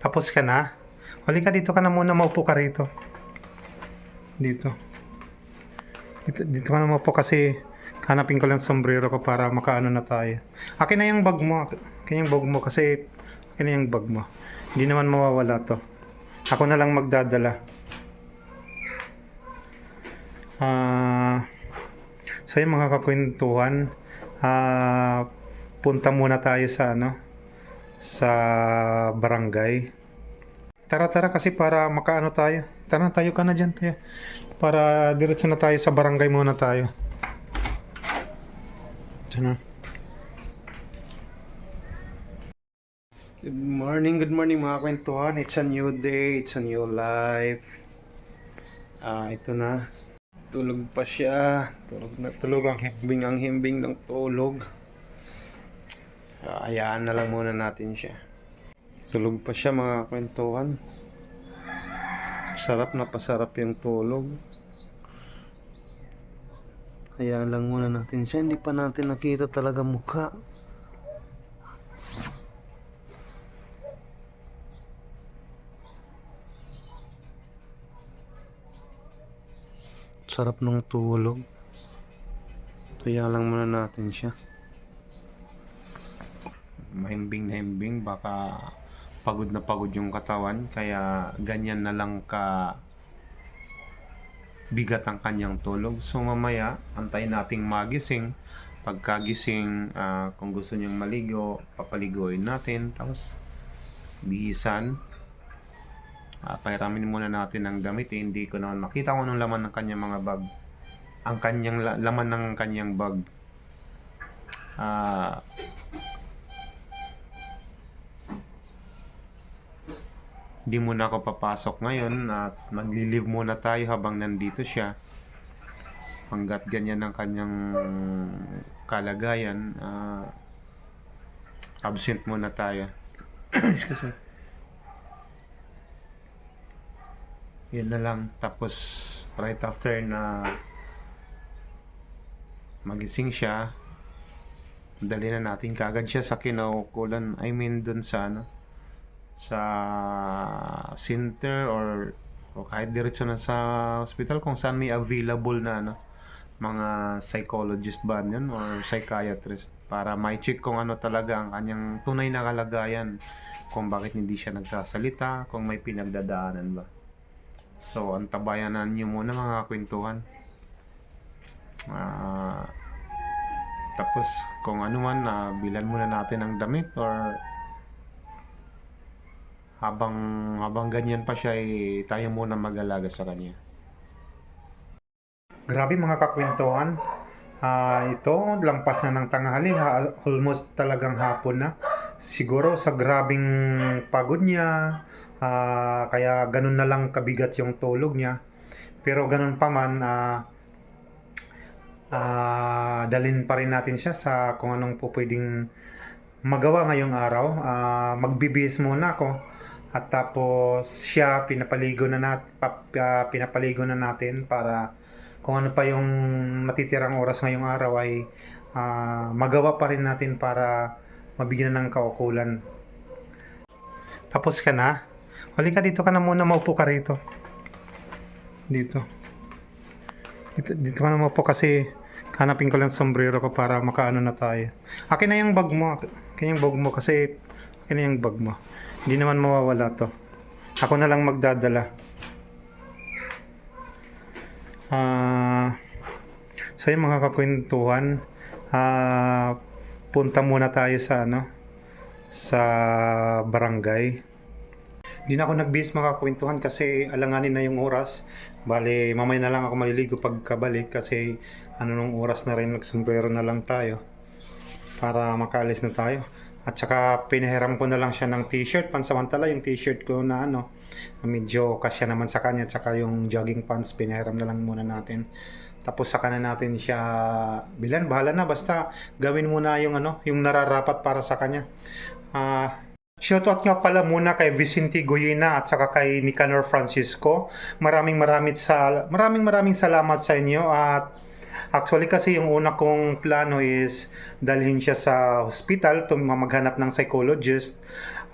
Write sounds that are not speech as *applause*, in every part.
Tapos ka na? Huli ka dito ka na muna, maupo ka rito. Dito. Dito, dito ka na maupo kasi hanapin ko lang sombrero ko para makaano na tayo. Akin na yung bag mo. Akin yung bag mo kasi akin na yung bag mo. Hindi naman mawawala to. Ako na lang magdadala. Ah... so yung mga kakwentuhan, ah... punta muna tayo sa ano, sa barangay. Tara tara kasi para makaano tayo. Tara tayo ka na dyan tayo. Para diretso na tayo sa barangay muna tayo. Tara. Good morning, good morning mga kwentuhan. It's a new day, it's a new life. Ah, ito na. Tulog pa siya. Tulog na tulog ang himbing ang himbing ng tulog. Ah, hayaan na lang muna natin siya. Tulog pa siya mga kwentuhan. Sarap na pasarap yung tulog. Hayaan lang muna natin siya. Hindi pa natin nakita talaga mukha. Sarap ng tulog. Kaya lang muna natin siya. Mahimbing na himbing, baka pagod na pagod yung katawan, kaya ganyan na lang ka bigat ang kanyang tulog. So mamaya, antayin nating magising. Pagkagising, ah, kung gusto niyang maligo, papaliguin natin. Tapos, bihisan. Ah, pahiramin muna natin ng damit. Eh, hindi ko naman makita kung anong laman ng kanyang mga bag. Ang kanyang la- laman ng kanyang bag. Ah, Hindi muna ako papasok ngayon at magli-leave muna tayo habang nandito siya. Hanggat ganyan ang kanyang kalagayan, ah, absent muna tayo. *coughs* Excuse me. Yun na lang. Tapos, right after na magising siya, dali na natin kagad siya sa kinaukulan. I mean, dun sa ano, sa center or o kahit diretso na sa hospital kung saan may available na ano mga psychologist ba yun or psychiatrist para ma-check kung ano talaga ang kanyang tunay na kalagayan kung bakit hindi siya nagsasalita kung may pinagdadaanan ba. So antabayanan nyo muna mga kwentuhan. Ah, tapos kung ano man na bilan muna natin ng damit or habang habang ganyan pa siya eh, tayo muna mag-alaga sa kanya. Grabe mga kakwentuhan. Ah, ito, lampas na ng tanghali, ha, almost talagang hapon na. Siguro sa grabing pagod niya, ah, kaya ganun na lang kabigat yung tulog niya. Pero ganun pa man, ah, ah, dalhin pa rin natin siya sa kung anong po pwedeng magawa ngayong araw. Ah, magbibihis muna ako. At tapos siya pinapaligo na natin, pinapaligo na natin para kung ano pa yung matitirang oras ngayong araw ay ah, magawa pa rin natin para mabigyan ng kaukulan. Tapos ka na? Huli ka dito ka na muna, maupo ka rito. Dito. Dito, dito ka na maupo kasi hanapin ko lang sombrero ko para makaano na tayo. Akin na yung bag mo. Akin yung bag mo kasi akin na yung bag mo. Hindi naman mawawala to. Ako na lang magdadala. Ah, so yung mga kakwentuhan, ah, punta muna tayo sa ano, sa barangay. Hindi na ako nagbihis mga kakwentuhan kasi alanganin na yung oras. Bale, mamaya na lang ako maliligo pagkabalik kasi ano nung oras na rin, nagsumbrero na lang tayo para makaalis na tayo. At saka pinahiram ko na lang siya ng t-shirt, pansamantala yung t-shirt ko na ano, medyo kasya naman sa kanya, at saka yung jogging pants, pinahiram na lang muna natin. Tapos saka na natin siya bilan, bahala na, basta gawin muna yung ano, yung nararapat para sa kanya. Ah, Shoutout nga pala muna kay Vicente Goyena at saka kay Nicanor Francisco. Maraming maraming sa maraming maraming salamat sa inyo at actually kasi yung una kong plano is dalhin siya sa hospital to maghanap ng psychologist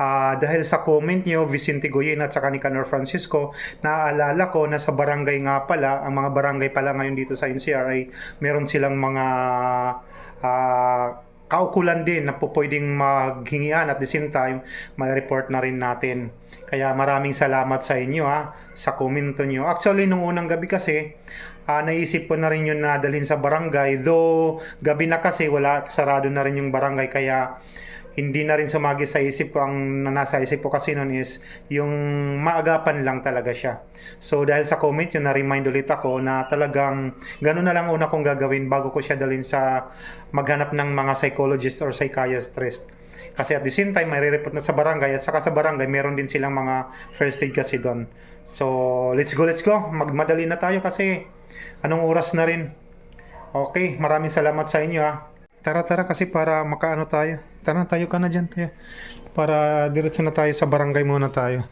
Ah, dahil sa comment nyo, Vicente Goyen at saka ni Canor Francisco, naaalala ko na sa barangay nga pala, ang mga barangay pala ngayon dito sa NCR ay meron silang mga ah, kaukulan din na po pwedeng maghingian at the same time may report na rin natin. Kaya maraming salamat sa inyo ha, sa komento nyo. Actually, nung unang gabi kasi, ah, naisip ko na rin yun na dalhin sa barangay. Though, gabi na kasi, wala, sarado na rin yung barangay. Kaya, hindi na rin sumagi sa isip ko. Ang nasa isip ko kasi noon is, yung maagapan lang talaga siya. So, dahil sa comment yun, na-remind ulit ako na talagang, ganun na lang una kong gagawin bago ko siya dalhin sa maghanap ng mga psychologist or psychiatrist. Kasi at the same time, may report na sa barangay at saka sa barangay, meron din silang mga first aid kasi doon. So, let's go, let's go. Magmadali na tayo kasi anong oras na rin. Okay, maraming salamat sa inyo ha. Tara, tara kasi para makaano tayo. Tara, tayo ka na dyan tayo. Para diretso na tayo sa barangay muna tayo.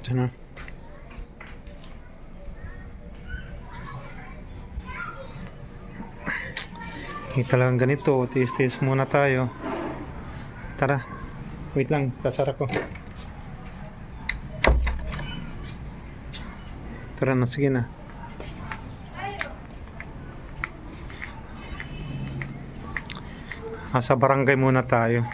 Diyan na. Hindi talagang ganito. Tiis-tiis muna tayo. Tara. Wait lang. Sasara ko. Tara na. Sige na. Ah, sa barangay muna tayo.